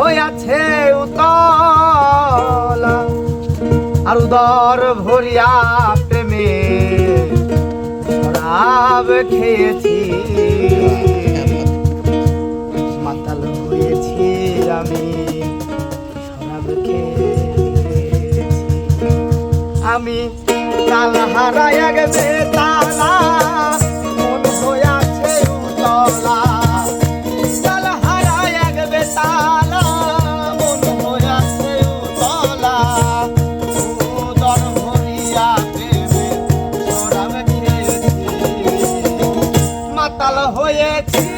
হইয়াছে উতলা আর উদর ভরিয়া প্রেমে রাব খেয়েছি। মাতাল হয়েছি আমি আমি তাল হারায় গেছে তালা মাতাল হয়েছি।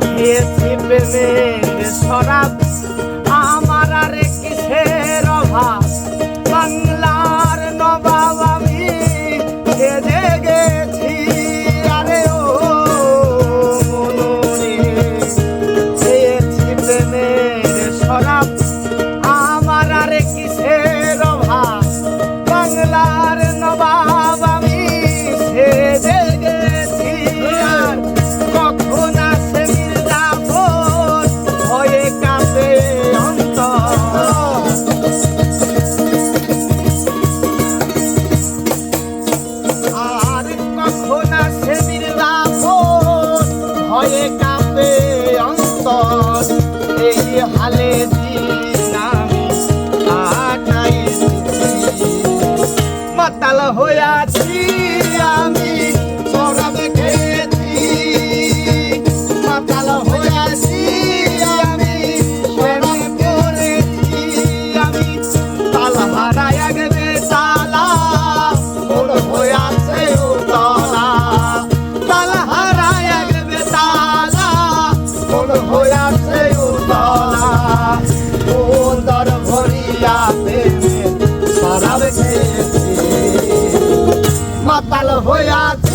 দেখিয়েছি প্রেমের সরাব। পাতাল হইয়াছে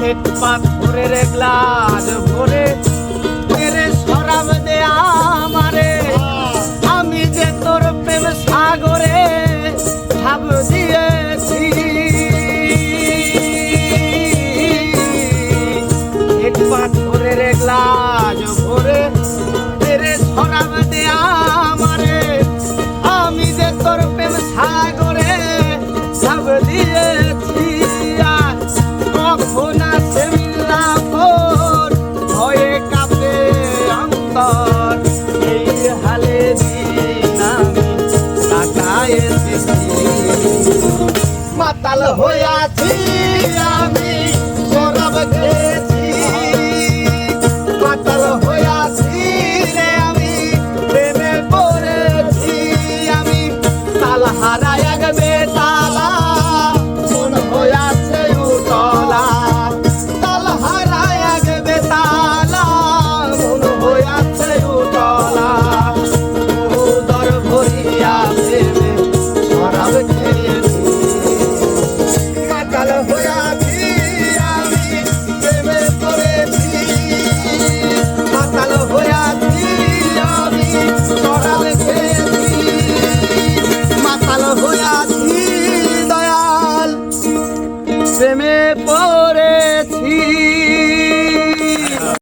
শ্বেত পাথরের গ্লাস ভরে। তেরে সরাব দে আমারে। আমি যে তোর প্রেম সাগরে ভাবছি